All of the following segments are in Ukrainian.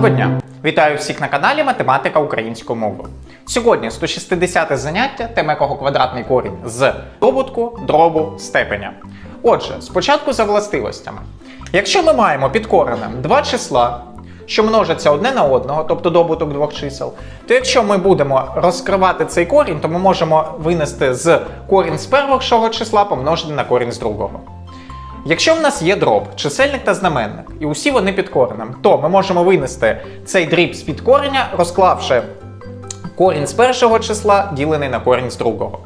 Доброго дня! Вітаю всіх на каналі Математика українською мовою. Сьогодні 160 заняття, тема якого квадратний корінь з добутку, дробу, степеня. Отже, спочатку за властивостями. Якщо ми маємо під коренем два числа, що множаться одне на одного, тобто добуток двох чисел, то якщо ми будемо розкривати цей корінь, то ми можемо винести з корінь з першого числа помножити на корінь з другого. Якщо в нас є дроб, чисельник та знаменник, і усі вони під коренем, то ми можемо винести цей дріб з під кореня, розклавши корінь з першого числа, ділений на корінь з другого.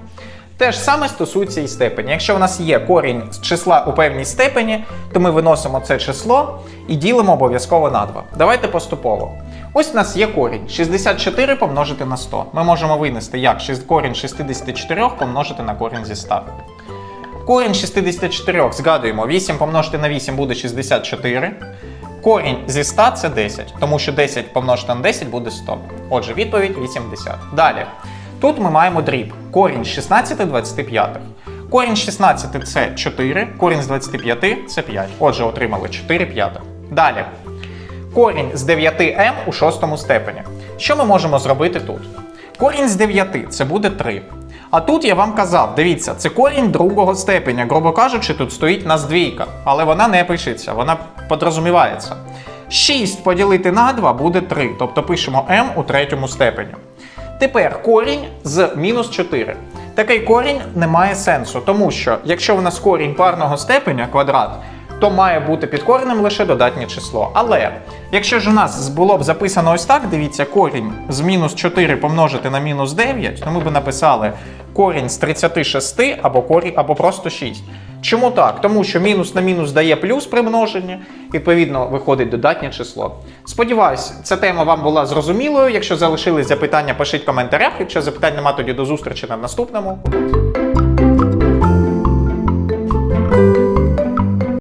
Те ж саме стосується і степені. Якщо в нас є корінь з числа у певній степені, то ми виносимо це число і ділимо обов'язково на 2. Давайте поступово. Ось у нас є корінь 64 помножити на 100. Ми можемо винести як корінь 64 помножити на корінь зі 100. Корінь 64, згадуємо, 8 помножити на 8 буде 64. Корінь зі 100 це 10, тому що 10 помножити на 10 буде 100. Отже, відповідь 80. Далі. Тут ми маємо дріб. Корінь з 16 25. Корінь з 16 це 4, корінь з 25 це 5. Отже, отримали 4 п'ятих. Далі. Корінь з 9m у шостому степені. Що ми можемо зробити тут? Корінь з 9 це буде 3. А тут я вам казав, дивіться, це корінь другого степеня. Грубо кажучи, тут стоїть нас двійка, але вона не пишеться, вона подрозумівається. 6 поділити на 2 буде 3, тобто пишемо m у третьому степені. Тепер корінь з мінус 4. Такий корінь не має сенсу, тому що якщо в нас корінь парного степеня квадрат, то має бути під коренем лише додатнє число. Але якщо ж у нас було б записано ось так, дивіться, корінь з мінус 4 помножити на мінус 9, то ми б написали корінь з 36 або корінь, або просто 6. Чому так? Тому що мінус на мінус дає плюс при множенні, відповідно, виходить додатнє число. Сподіваюсь, ця тема вам була зрозумілою. Якщо залишились запитання, пишіть в коментарях. Якщо запитань нема, тоді до зустрічі на наступному.